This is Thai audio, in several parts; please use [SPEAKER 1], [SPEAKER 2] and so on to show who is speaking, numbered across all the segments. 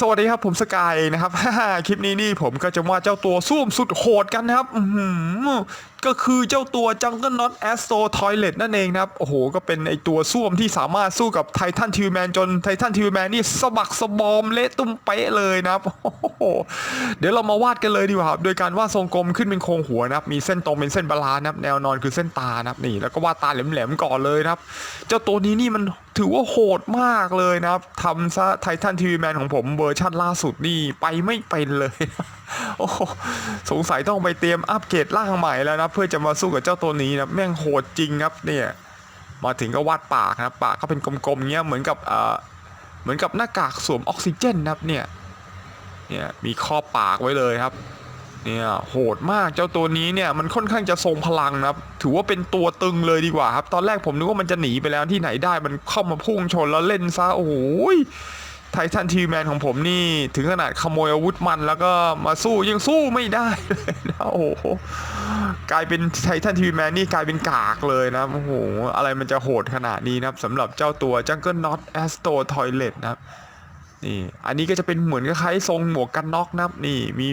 [SPEAKER 1] สวัสดีครับผมสกายนะครับ คลิปนี้นี่ผมก็จะว่าเจ้าตัวสุ่มสุดโหดกันนะครับ ก็คือเจ้าตัว Jungle Not Astro Toilet นั่นเองนะครับ โอ้โห ก็เป็นไอตัวส้วมที่สามารถสู้กับไททันทิวแมนจนไททันทิวแมนนี่สะบักสะบอมเละตุ้มเป๊ะเลยนะครับโอ้โหเดี๋ยวเรามาวาดกันเลยดีกว่าครับ โดยการวาดทรงกลมขึ้นเป็นโครงหัวนะครับ มีเส้นตรงเป็นเส้นบาลานนะครับ แนวนอนคือเส้นตานะครับนี่ แล้วก็วาดตาแหลมๆก่อนเลยนะครับ เจ้าตัวนี้นี่มันถือว่าโหดมากเลยนะครับทำซะไททันทีวีแมนของผมเวอร์ชันล่าสุดนี่ไปไม่เป็นเลย โอ้โหสงสัยต้องไปเตรียมอัปเกรดร่างใหม่แล้วนะ เพื่อจะมาสู้กับเจ้าตัวนี้นะแม่งโหดจริงครับเนี่ยมาถึงก็วาดปากนะปากก็เป็นกลมๆเงี้ยเหมือนกับเอ่อเหมือนกับหน้ากากสวมออกซิเจนนะครับเนี่ยเนี่ยมีครอปากไว้เลยครับเนี่ยโหดมากเจ้าตัวนี้เนี่ยมันค่อนข้างจะทรงพลังนะครับ ถือว่าเป็นตัวตึงเลยดีกว่าครับ ตอนแรกผมนึกว่ามันจะหนีไปแล้วที่ไหนได้มันเข้ามาพุ่งชนแล้วเล่นซะโอ้โห ไททันทีแมนของผมนี่ถึงขนาดขโมยอาวุธมันแล้วก็มาสู้ยังสู้ไม่ได้เลยนะโอ้โหกลายเป็นไททันทีแมนนี่กลายเป็นกากเลยนะโอ้โหอะไรมันจะโหดขนาดนี้นะครับสำหรับเจ้าตัว Jungle Not Astro Toilet นะครับนี่อันนี้ก็จะเป็นเหมือนคล้ายๆทรงหมวกกันน็อกนะครับนี่มี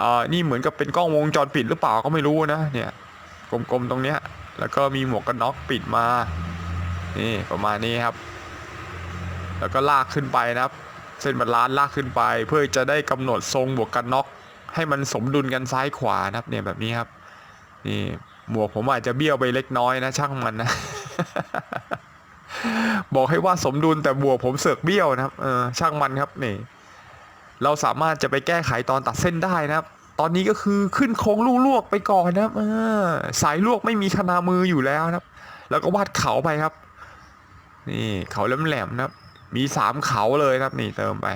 [SPEAKER 1] อ่านี่เหมือนกับเป็นกล้องวงจรปิดหรือเปล่าก็ไม่รู้นะเนี่ยกลมๆตรงเนี้ยแล้วก็มีหมวกกันน็อกปิดมานี่ประมาณนี้ครับ แล้วก็ลากขึ้นไปนะครับ เส้นบรรลานซ์ลากขึ้นไป เพื่อจะได้กำหนดทรงหมวกกันน็อกให้มันสมดุลกันซ้ายขวานะครับเนี่ยแบบนี้ครับนี่หมวกผมอาจจะเบี้ยวไปเล็กน้อยนะ ช่างมันนะ บอกให้ว่าสมดุลแต่บวกผมเสือกเบี้ยวนะครับเออช่างมันครับนี่ เราสามารถจะไปแก้ไขตอนตัดเส้นได้นะครับ ตอนนี้ก็คือขึ้นโค้งลูกลวกไปก่อนนะครับออสายลวกไม่มีคณามืออยู่แล้วนะครับ แล้วก็วาดเขาไปครับ นี่เขาแหลมๆนะครับ มีสามเขาเลยครับนี่เติมไป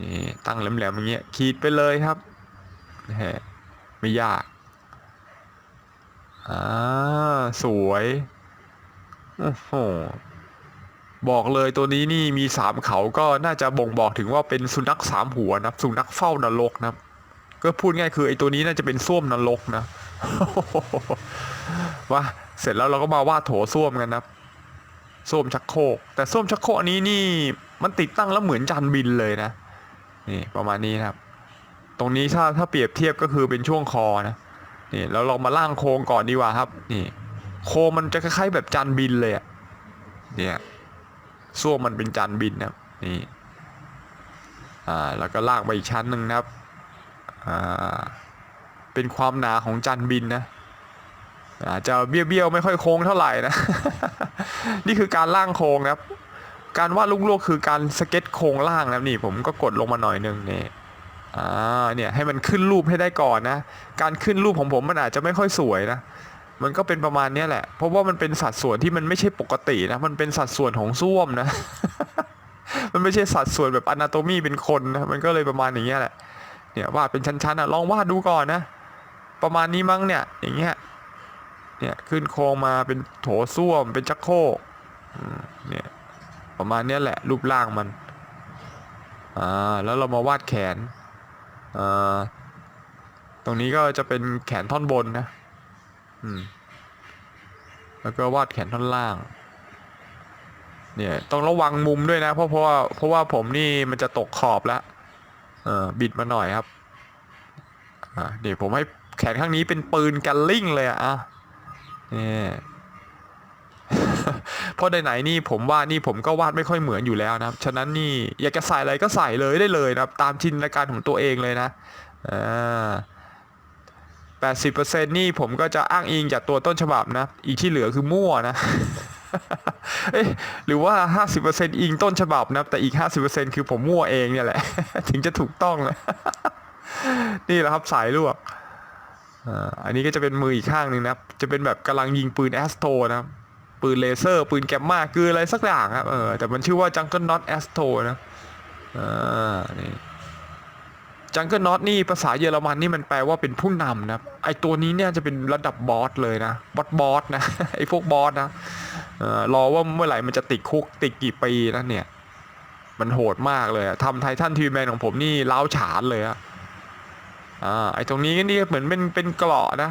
[SPEAKER 1] นี่ตั้งแหลมๆอย่างเงี้ยขีดไปเลยครับไม่ยากอ่าสวยโอ้โหบอกเลยตัวนี้นี่มีสามเขาก็น่าจะบ่งบอกถึงว่าเป็นสุนัขสามหัวนะสุนัขเฝ้านรกนะก็พูดง่ายคือไอ้ตัวนี้น่าจะเป็นส้วมนรกนะว่าเสร็จแล้วเราก็มาวาดโถส้วมกันนะครับ ส้วมชักโครกแต่ส้วมชักโครกนี้นี่มันติดตั้งแล้วเหมือนจานบินเลยนะนี่ประมาณนี้ครับ ตรงนี้ถ้าถ้าเปรียบเทียบก็คือเป็นช่วงคอนะนี่แล้วเรามาล่างโครงก่อนดีกว่าครับนี่โครงมันจะคล้ายๆแบบจานบินเลยอะเนี่ยส้วมมันเป็นจานบินนะนี่อ่าแล้วก็ลากไปอีกชั้นหนึ่งนะครับอ่าเป็นความหนาของจานบินนะ อาจจะเบี้ยวๆไม่ค่อยโค้งเท่าไหร่นะ นี่คือการล่างโครงครับ การวาดลูกโลกคือการสเก็ตโครงล่างนะนี่ผมก็กดลงมาหน่อยนึงนี่อ่าเนี่ยให้มันขึ้นรูปให้ได้ก่อนนะ การขึ้นรูปของผมมันอาจจะไม่ค่อยสวยนะ มันก็เป็นประมาณนี้แหละ เพราะว่ามันเป็นสัดส่วนที่มันไม่ใช่ปกตินะ มันเป็นสัดส่วนของส้วมนะ มันไม่ใช่สัดส่วนแบบอนาโตมีเป็นคนนะ มันก็เลยประมาณอย่างเงี้ยแหละ เนี่ยวาดเป็นชั้นๆอะ ลองวาดดูก่อนนะ ประมาณนี้มั้งเนี่ย อย่างเงี้ย เนี่ยขึ้นโครงมาเป็นโถส้วมเป็นชักโครกเนี่ยประมาณนี้แหละรูปร่างมันอ่าแล้วเรามาวาดแขนอ่าตรงนี้ก็จะเป็นแขนท่อนบนนะอืมแล้วก็วาดแขนท่อนล่าง เนี่ยต้องระวังมุมด้วยนะเพราะเพราะว่าเพราะว่าผมนี่มันจะตกขอบแล้วเออบิดมาหน่อยครับอ่าเดี๋ยวผมให้แขนข้างนี้เป็นปืนกันลิงเลยอะ นี่เพราะไหนๆนี่ผมว่านี่ผมก็วาดไม่ค่อยเหมือนอยู่แล้วนะครับ ฉะนั้นนี่อยากจะใส่อะไรก็ใส่เลยได้เลยนะครับ ตามจินตนาการของตัวเองเลยนะอ่า80%นี่ผมก็จะอ้างอิงจากตัวต้นฉบับนะ อีกที่เหลือคือมั่วนะเอ๊ะหรือว่า50%อิงต้นฉบับนะ แต่อีก50%คือผมมั่วเองเนี่ยแหละ ถึงจะถูกต้องนะนี่แหละครับสายลวก อันนี้ก็จะเป็นมืออีกข้างหนึ่งนะครับ จะเป็นแบบกำลังยิงปืนแอสโตนะครับ ปืนเลเซอร์ ปืนแกมมาคืออะไรสักอย่างครับ เออ แต่มันชื่อว่า Jungle Not Astro นะอ่านี่จังเกิลน็อตนี่ภาษาเยอรมันนี่มันแปลว่าเป็นผู้นำนะครับไอตัวนี้เนี่ยจะเป็นระดับบอสเลยนะ บอสบอสนะ ไอพวกบอสนะเออรอว่าเมื่อไหร่มันจะติดคุกติดกี่ปีนะเนี่ย มันโหดมากเลยอะทำไททันทีแมนของผมนี่เล้าฉานเลยอะ อ่าไอตรงนี้ก็นี่เหมือนเป็นเป็นเกราะนะ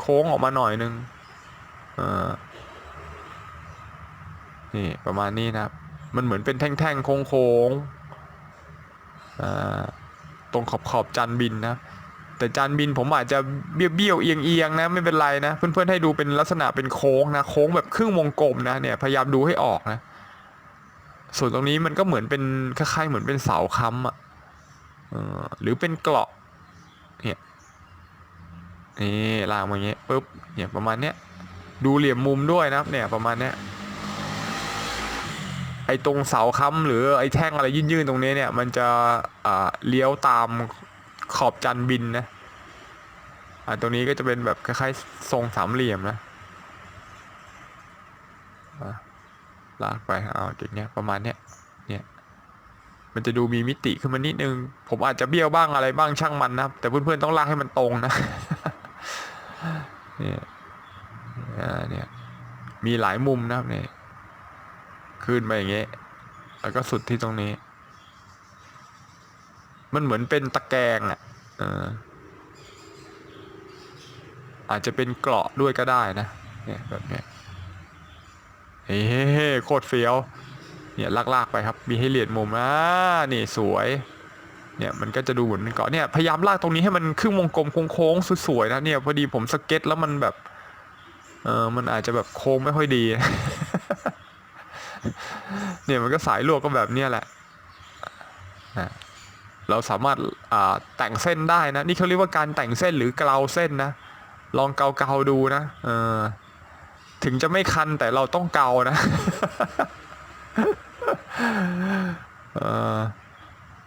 [SPEAKER 1] โค้งออกมาหน่อยนึงอ่านี่ประมาณนี้นะครับ มันเหมือนเป็นแท่งๆโค้งๆอ่าตรงขอบขอบจานบินนะแต่จานบินผมอาจจะเบี้ยวเบี้ยวๆเอียงเอียงๆนะไม่เป็นไรนะ เพื่อนๆให้ดูเป็นลักษณะเป็นโค้งนะโค้งแบบครึ่งวงกลมนะเนี่ยพยายามดูให้ออกนะ ส่วนตรงนี้มันก็เหมือนเป็นคล้ายๆเหมือนเป็นเสาค้ำอะหรือเป็นเกราะ เนี่ยนี่ลางมาอย่างเงี้ยปุ๊บเนี่ยประมาณเนี้ยดูเหลี่ยมมุมด้วยนะครับ เนี่ยประมาณเนี้ยไอ้ตรงเสาค้ำหรือไอ้แท่งอะไรยื่นๆตรงนี้เนี่ยมันจะอ่าเลี้ยวตามขอบจันบินนะอ่าตรงนี้ก็จะเป็นแบบคล้ายๆทรงสามเหลี่ยมนะลากไปเอาอย่งเงี้ยประมาณเนี้ย มันจะดูมีมิติขึ้นมานิดนึง ผมอาจจะเบี้ยวบ้างอะไรบ้างช่างมันนะครับ แต่เพื่อนๆต้องลากให้มันตรงนะ เนี่ยอ่าเนี่ย มีหลายมุมนะครับเนี่ยขึ้นไปอย่างเงี้ย แล้วก็สุดที่ตรงนี้ มันเหมือนเป็นตะแกรงอะอาจจะเป็นเกราะด้วยก็ได้นะ เนี่ยแบบเนี้ยเฮ้โคตรเฟี้ยว เนี่ยลากๆไปครับ มีให้เหรียญมุมอ่านี่สวย เนี่ยมันก็จะดูเหมือนเป็นเกาะเนี่ยพยายามลากตรงนี้ให้มันครึ่งวงกลมโค้งๆสวยๆนะเนี่ยพอดีผมสเก็ตแล้วมันแบบเออมันอาจจะแบบโค้งไม่ค่อยดี เนี่ยมันก็สายลวกก็แบบเนี้ยแหละอะเราสามารถอ่าแต่งเส้นได้นะ นี่เขาเรียกว่าการแต่งเส้นหรือเกลาเส้นนะ ลองเกาเกาๆดูนะเออถึงจะไม่คันแต่เราต้องเกานะ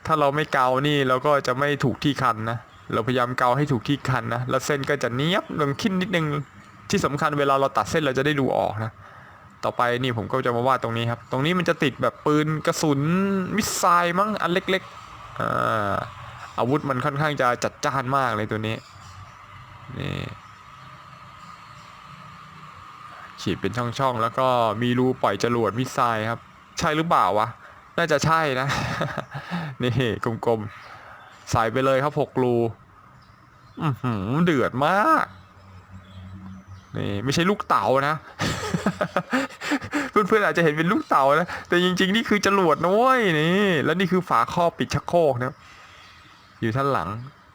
[SPEAKER 1] ถ้าเราไม่เกานี่เราก็จะไม่ถูกที่คันนะ เราพยายามเกาให้ถูกที่คันนะ แล้วเส้นก็จะเนี้ยบลงขึ้นนิดนึง ที่สำคัญเวลาเราตัดเส้นเราจะได้ดูออกนะ ต่อไปนี่ผมก็จะมาวาดตรงนี้ครับ ตรงนี้มันจะติดแบบปืนกระสุนมิสไซล์มั้งอันเล็กๆอ่าอาวุธมันค่อนข้างจะจัดจ้านมากเลยตัวนี้ นี่ขีดเป็นช่องๆ แล้วก็มีรูปล่อยจรวดมิสไซล์ครับ ใช่หรือเปล่าวะ น่าจะใช่นะ นี่กลมๆ ใส่ไปเลยครับหกรูอือหือเดือดมาก นี่ไม่ใช่ลูกเต๋านะ เพื่อนๆอาจจะเห็นเป็นลูกเต๋านะ แต่จริง ๆ นี่คือจรวดนะเว้ยนี่ แล้วนี่คือฝาครอบปิดชักโครกนะ อยู่ท่านหลัง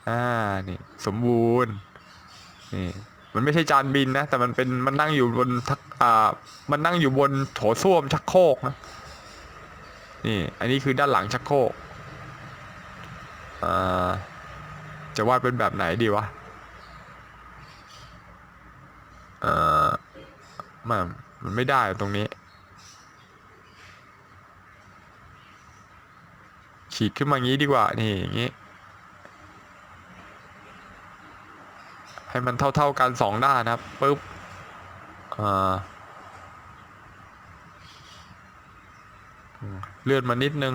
[SPEAKER 1] อ่า นี่ สมบูรณ์ นี่มันไม่ใช่จานบินนะ แต่มันเป็นมันนั่งอยู่บนทักอ่ามันนั่งอยู่บนโถส้วมชักโครกนะ นี่ อันนี้คือด้านหลังชักโครกจะวาดเป็นแบบไหนดีวะเออมันมันไม่ได้ตรงนี้ ขีดขึ้นมางี้ดีกว่า นี่อย่างงี้ ให้มันเท่าๆกันสองด้านนะครับปุ๊บอ่าอืม เลื่อนมานิดนึง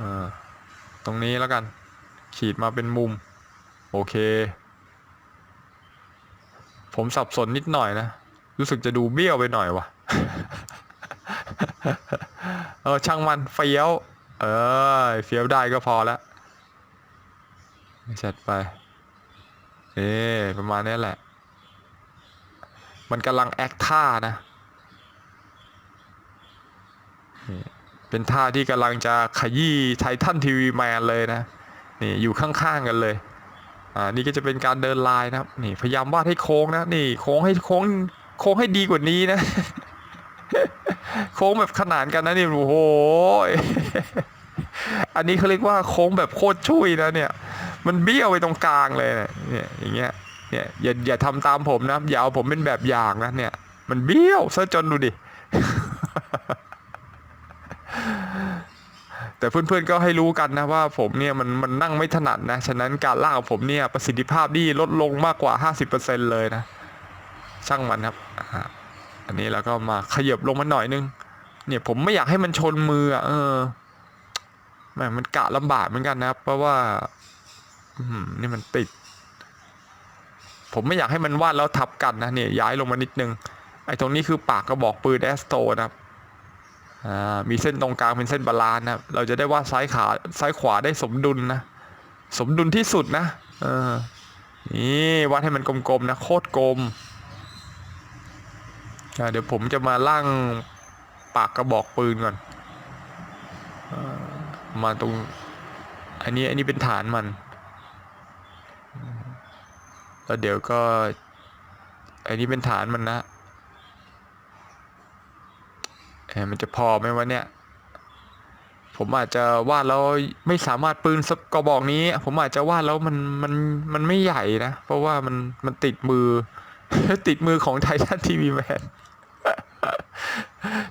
[SPEAKER 1] อ่าตรงนี้แล้วกัน ขีดมาเป็นมุม โอเค ผมสับสนนิดหน่อยนะ รู้สึกจะดูเบี้ยวไปหน่อยวะเออช่างมันเฟี้ยว เออเฟี้ยวได้ก็พอแล้วจัดไปเอ๊ประมาณนี้แหละ มันกำลังแอคท่านะนี่ เป็นท่าที่กำลังจะขยี้ไททันทีวีแมนเลยนะนี่อยู่ข้างๆกันเลยอ่านี่ก็จะเป็นการเดินลายนะครับนี่พยายามวาดให้โค้งนะนี่โค้งให้โค้งโค้งให้ดีกว่านี้นะ โค้งแบบขนานกันนะนี่โอ้โหอันนี้เขาเรียกว่าโค้งแบบโคตรชุยนะเนี่ย มันเบี้ยวไปตรงกลางเลยเนี่ยอย่างเงี้ยเนี่ยอย่าอย่าทำตามผมนะอย่าเอาผมเป็นแบบอย่างนะเนี่ย มันเบี้ยวซะจนดูดิ แต่เพื่อนๆก็ให้รู้กันนะว่าผมเนี่ยมันมันนั่งไม่ถนัดนะ ฉะนั้นการลากของผมเนี่ยประสิทธิภาพนี่ลดลงมากกว่า 50%เลยนะ ช่างมันครับ อันนี้แล้วก็มาขยับลงมาหน่อยนึง เนี่ยผมไม่อยากให้มันชนมืออะเออแหมมันกะลำบากเหมือนกันนะครับเพราะว่าอืนี่มันติด ผมไม่อยากให้มันวาดแล้วทับกันนะเนี่ยย้ายลงมานิดนึง ไอ้ตรงนี้คือปากกระบอกปืนแอสโตนะครับ มีเส้นตรงกลางเป็นเส้นบาลานนะครับเราจะได้วาดซ้ายขาซ้ายขวาได้สมดุลนะ สมดุลที่สุดนะเออนี่วาดให้มันกลมๆนะโคตรกลมเดี๋ยวผมจะมาล่างปากกระบอกปืนก่อนอมาตรง อันนี้อันนี้เป็นฐานมัน แล้วเดี๋ยวก็ อันนี้เป็นฐานมันนะเอ้ย มันจะพอไหมวะเนี่ย ผมอาจจะวาดแล้วไม่สามารถปืนสักกระบอกนี้ ผมอาจจะวาดแล้วมันมันมันไม่ใหญ่นะ เพราะว่ามันมันติดมือ ติดมือของไททันทีวีแมน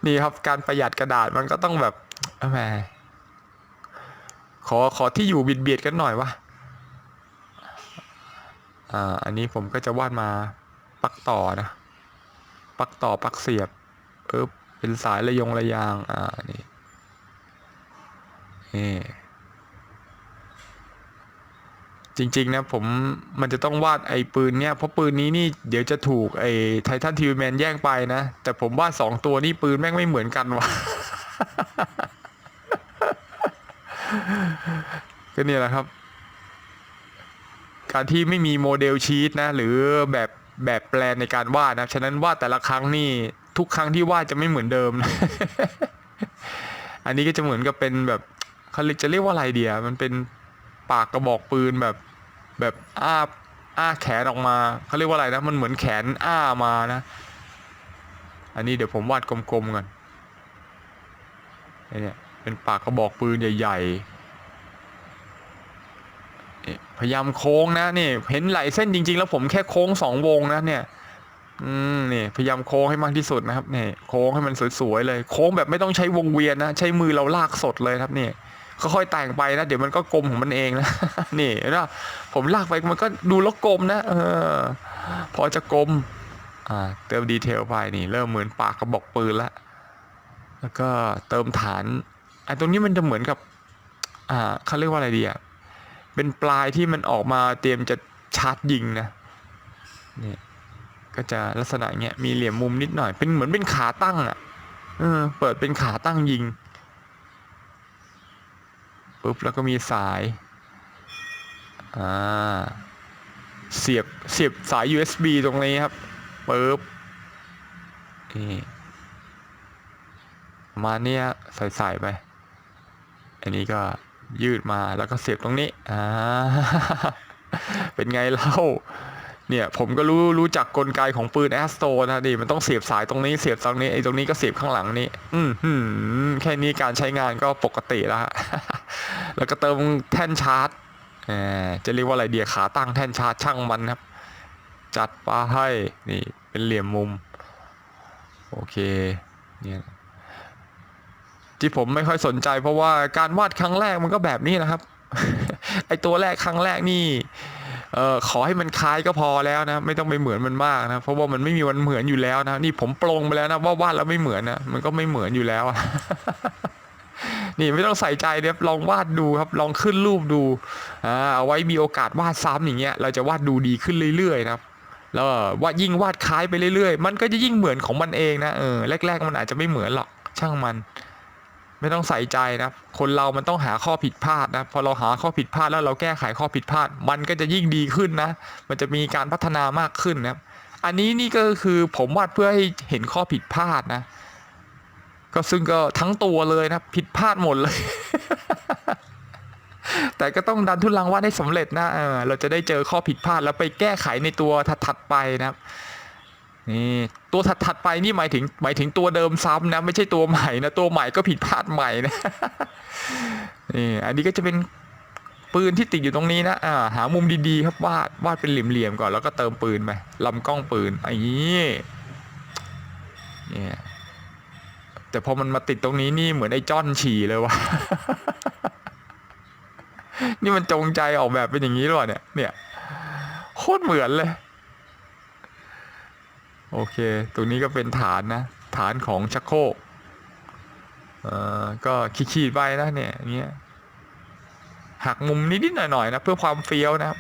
[SPEAKER 1] นี่ครับการประหยัดกระดาษมันก็ต้องแบบแหมขอขอที่อยู่บิดเบียดกันหน่อยวะอ่า อันนี้ผมก็จะวาดมาปักต่อนะ ปักต่อปักเสียบเออ เป็นสายระยงระยาง อ่า นี่ นี่ จริง ๆ นะ ผม มันจะต้องวาดไอ้ปืนเนี้ยเพราะปืนนี้นี่ เดี๋ยวจะถูกไอ้ไททันทีวีแมนแย่งไปนะ แต่ผมวาดสองตัวนี่ปืนแม่งไม่เหมือนกันวะก็นี่แหละครับ การที่ไม่มีโมเดลชีตนะ หรือแบบแบบแปลนในการวาดนะ ฉะนั้นวาดแต่ละครั้งนี่ ทุกครั้งที่วาดจะไม่เหมือนเดิมนะอันนี้ก็จะเหมือนกับเป็นแบบเขาเรียกจะเรียกว่าอะไรเดียมันเป็นปากกระบอกปืนแบบแบบอ้าอ้าแขนออกมาเขาเรียกว่าอะไรนะมันเหมือนแขนอ้ามานะ อันนี้เดี๋ยวผมวาดกลมๆก่อนอ้เนี่ยเป็นปากกระบอกปืนใหญ่ๆพยายามโค้งนะนี่เห็นไหลเส้นจริง ๆ แล้วผมแค่โค้งสองวงนะเนี่ย อืมนี่พยายามโค้งให้มากที่สุดนะครับนี่โค้งให้มันสวยๆเลย โค้งแบบไม่ต้องใช้วงเวียนนะใช้มือเราลากสดเลยครับนี่ค่อยๆแต่งไปนะ เดี๋ยวมันก็กลมของมันเองนะนี่นะผมลากไปมันก็ดูแล้วกลมนะเออพอจะกลมอ่าเติมดีเทลไปนี่ เริ่มเหมือนปากกระบอกปืนล้วแล้วก็เติมฐานไอ้ตรงนี้มันจะเหมือนกับ อ่าเขาเรียกว่าอะไรดีอะเป็นปลายที่มันออกมาเตรียมจะชาร์จยิงนะนี่ ก็จะลักษณะเงี้ยมีเหลี่ยมมุมนิดหน่อย เป็นเหมือนเป็นขาตั้งอะเออเปิดเป็นขาตั้งยิงปุ๊บแล้วก็มีสายอ่าเสียบเสียบสาย USB ตรงนี้ครับปุ๊บนี่มาเนี้ยใส่ใส่ไป อันนี้ก็ยืดมาแล้วก็เสียบตรงนี้อ่าเป็นไงเล่า เนี่ยผมก็รู้รู้จักกลไกของปืนแอสโตนะดิมันต้องเสียบสายตรงนี้เสียบตรงนี้ไอ้ตรงนี้ก็เสียบข้างหลังนี้ อืมหืมแค่นี้การใช้งานก็ปกติแล้วฮะแล้วก็เติมแท่นชาร์จแหมจะเรียกว่าอะไรเดียขาตั้งแท่นชาร์จช่างมันครับ จัดปาให้นี่เป็นเหลี่ยมมุม โอเคเนี่ยที่ผมไม่ค่อยสนใจเพราะว่าการวาดครั้งแรกมันก็แบบนี้นะครับ ไอตัวแรกครั้งแรกนี่ เออขอให้มันคล้ายก็พอแล้วนะ ไม่ต้องไปเหมือนมันมากนะ เพราะว่ามันไม่มีวันเหมือนอยู่แล้วนะ นี่ผมปรงไปแล้วนะว่าวาดแล้วไม่เหมือนนะมันก็ไม่เหมือนอยู่แล้วอะนี่ไม่ต้องใส่ใจเดี๋ยวลองวาดดูครับ ลองขึ้นรูปดูอ่าเอาไว้มีโอกาสวาดซ้ำอย่างเงี้ย เราจะวาดดูดีขึ้นเรื่อยๆนะครับแล้ววาดยิ่งวาดคล้ายไปเรื่อยๆ มันก็จะยิ่งเหมือนของมันเองนะเออแรก ๆ มันอาจจะไม่เหมือนหรอกช่างมัน ไม่ต้องใส่ใจนะคนเรามันต้องหาข้อผิดพลาดนะพอเราหาข้อผิดพลาดแล้วเราแก้ไขข้อผิดพลาด มันก็จะยิ่งดีขึ้นนะ มันจะมีการพัฒนามากขึ้นนะอันนี้นี่ก็คือผมวาดเพื่อให้เห็นข้อผิดพลาดนะ ก็ซึ่งก็ทั้งตัวเลยนะผิดพลาดหมดเลย แต่ก็ต้องดันทุลังวาดให้สำเร็จนะเออเราจะได้เจอข้อผิดพลาดแล้วไปแก้ไขในตัวถัดๆไปนะครับ นี่ตัวถัดๆไปนี่หมายถึงหมายถึงตัวเดิมซ้ำนะไม่ใช่ตัวใหม่นะตัวใหม่ก็ผิดพลาดใหม่นะนี่อันนี้ก็จะเป็นปืนที่ติดอยู่ตรงนี้นะอ่าหามุมดีๆ ครับวาดวาดเป็นเหลี่ยมๆก่อนแล้วก็เติมปืนไปลำกล้องปืนไอ้นี่เนี่ยแต่พอมันมาติดตรงนี้นี่เหมือนไอ้จ้อนฉี่เลยวะนี่มันจงใจออกแบบเป็นอย่างนี้หรอเนี่ยเนี่ยโคตรเหมือนเลย โอเค ตรงนี้ก็เป็นฐานนะ ฐานของชักโครกเอ่อก็ขีดๆไปนะเนี่ยเงี้ยหักมุมนิดๆหน่อยๆนะเพื่อความเฟี้ยวนะครับ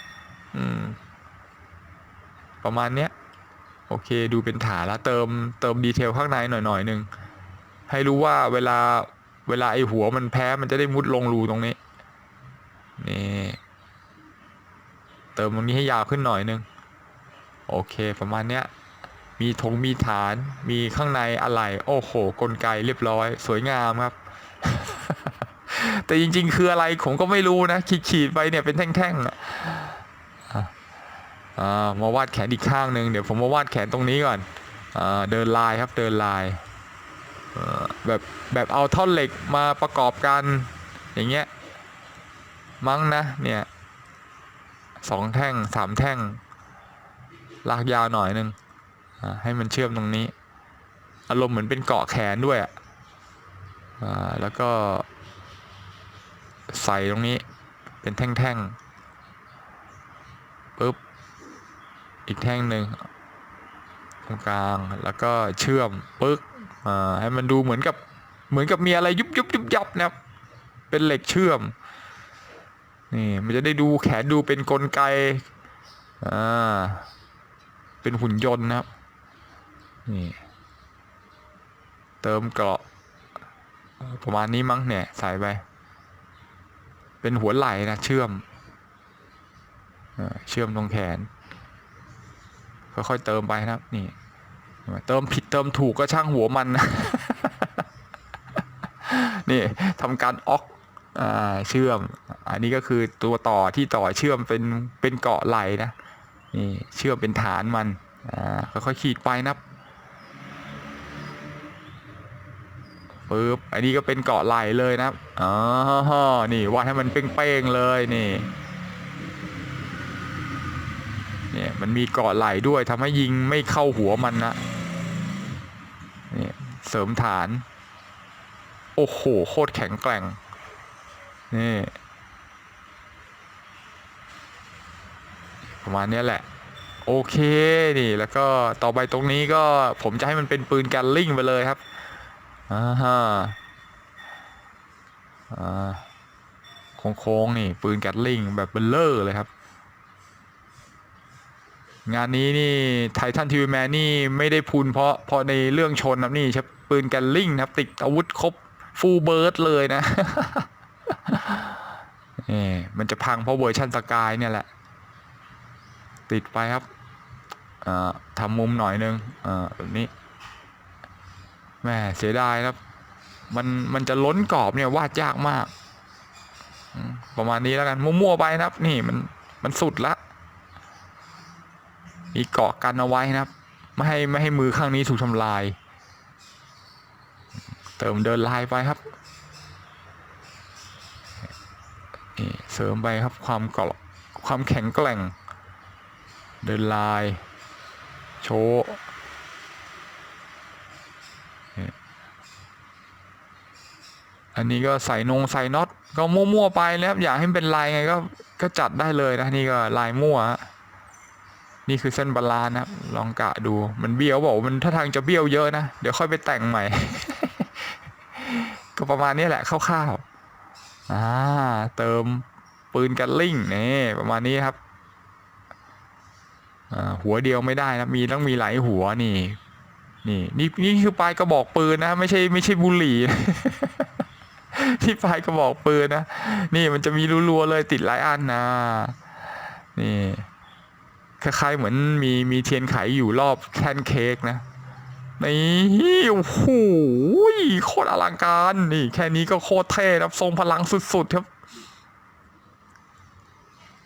[SPEAKER 1] อืม ประมาณเนี้ยโอเค ดูเป็นฐานแล้วเติมเติมดีเทลข้างในหน่อยๆหนึ่งให้รู้ว่าเวลาเวลาไอหัวมันแพ้มันจะได้มุดลงรูตรงนี้นี่เติมตรงนี้ให้ยาวขึ้นหน่อยหนึง โอเคประมาณเนี้ย มีธงมีฐาน มีข้างในอะไรโอ้โห กลไกเรียบร้อย สวยงามครับ แต่จริง ๆ คืออะไรผมก็ไม่รู้นะขีดๆไปเนี่ยเป็นแท่งๆอะอะมาวาดแขนอีกข้างหนึ่งเดี๋ยวผมมาวาดแขนตรงนี้ก่อนอเดินลายครับเดินลายแบบแบบเอาท่อนเหล็กมาประกอบกันอย่างเงี้ยมั้งนะเนี่ยสองแท่งสามแท่งลากยาวหน่อยหนึ่ง ให้มันเชื่อมตรงนี้ อารมณ์เหมือนเป็นเกาะแขนด้วยอะแล้วก็ใส่ตรงนี้เป็นแท่งๆปุ๊บอีกแท่งหนึ่งตรงกลางแล้วก็เชื่อมปึ๊กให้มันดูเหมือนกับเหมือนกับมีอะไรยุบยุบยุบยับนะครับเป็นเหล็กเชื่อมนี่มันจะได้ดูแขนดูเป็นกลไกอ่าเป็นหุ่นยนต์นะครับ นี่ เติมเกราะประมาณนี้มั้งเนี่ยใส่ไป เป็นหัวไหล่นะเชื่อม เชื่อมตรงแขน ค่อยๆเติมไปนะครับ นี่ เติมผิดเติมถูกก็ช่างหัวมันนะนี่ทำการออกเชื่อม อันนี้ก็คือตัวต่อที่ต่อเชื่อมเป็นเป็นเกาะไหลนะนี่เชื่อมเป็นฐานมันอ่าค่อยๆขีดไปนะ ปึ๊บอันนี้ก็เป็นเกาะไหลเลยนะครับอ๋อนี่วาดให้มันเป้งๆเลยนี่เนี่ยมันมีเกาะไหลด้วยทำให้ยิงไม่เข้าหัวมันนะเนี่ยเสริมฐาน โอ้โหโคตรแข็งแกร่งนี่ประมาณนี้แหละ โอเคนี่แล้วก็ต่อไปตรงนี้ก็ผมจะให้มันเป็นปืนแกลลิงไปเลยครับ อ่าฮะอ่าโค้งๆนี่ ปืนแกลลิงแบบเบลเลอร์เลยครับ งานนี้นี่ไททันทีวีแมนนี่ไม่ได้พูนเพราะเพราะในเรื่องชนนะนี่ใช้ปืนแกลลิงนะครับ ติดอาวุธครบฟูลเบิร์ดเลยนะนี่มันจะพังเพราะเวอร์ชันสกายเนี่ยแหละ ติดไปครับอ่าทำมุมหน่อยนึงอ่าแบบนี้ แม่เสียดายครับ มันมันจะล้นกรอบเนี่ยวาดยากมาก ประมาณนี้แล้วกันมั่วๆไปนะครับ นี่มันมันสุดละ มีเกาะกันเอาไว้นะครับ ไม่ให้ไม่ให้มือข้างนี้ถูกทำลาย เติมเดินลายไปครับนี่เสริมไปครับความเกาะความแข็งแกร่ง เดินลาย โชว์ อันนี้ก็ใส่นงใส่น็อตก็มั่วๆไปนะครับอยากให้มันเป็นลายไงก็ก็จัดได้เลยนะนี่ก็ลายมั่วฮะนี่คือเส้นบาลานนะครับลองกะดูมันเบี้ยวบอกว่ามันถ้าทางจะเบี้ยวเยอะนะเดี๋ยวค่อยไปแต่งใหม่ ก็ประมาณนี้แหละคร่าวๆอ่าเติมปืนกันลิงนี่ประมาณนี้ครับหัวเดียวไม่ได้นะมีต้องมีหลายหัวนี่ นี่นี่นี่คือปลายกระบอกปืนนะ ไม่ใช่ไม่ใช่บุหรี่ ที่ปลายกระบอกปืนนะ นี่มันจะมีรัวๆเลยติดหลายอันนะ นี่คล้ายๆเหมือนมีมีเทียนไขอยู่รอบแท่นเค้กนะนี่โอ้โหโคตรอลังการ นี่ แค่นี้ก็โคตรเท่ครับทรงพลังสุดๆครับ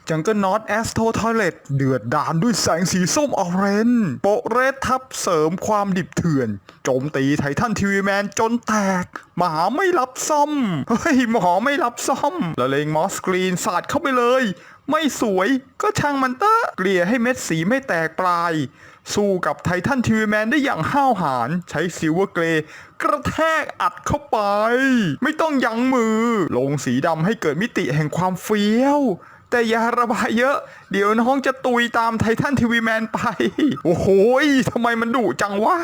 [SPEAKER 2] จังเกิลน็อตแอสโททอยเลตเดือดดานด้วยแสงสีส้มออเรนจ์โปะเรดทับเสริมความดิบเถื่อน โจมตีไททันทีวีแมนจนแตก หมาไม่รับซ่อม เฮ้ย หมอไม่รับซ่อม ละเลงมอสกรีนสาดเข้าไปเลย ไม่สวยก็ช่างมันเตอะเกลี่ยให้เม็ดสีไม่แตกปลาย สู้กับไททันทีวีแมนได้อย่างห้าวหาญใช้ซิลเวอร์เกรย์กระแทกอัดเข้าไป ไม่ต้องยั้งมือ ลงสีดำให้เกิดมิติแห่งความเฟี้ยว แต่อย่าระบายเยอะ เดี๋ยวน้องจะตุยตามไททันทีวีแมนไป โอ้โหทำไมมันดุจังวะ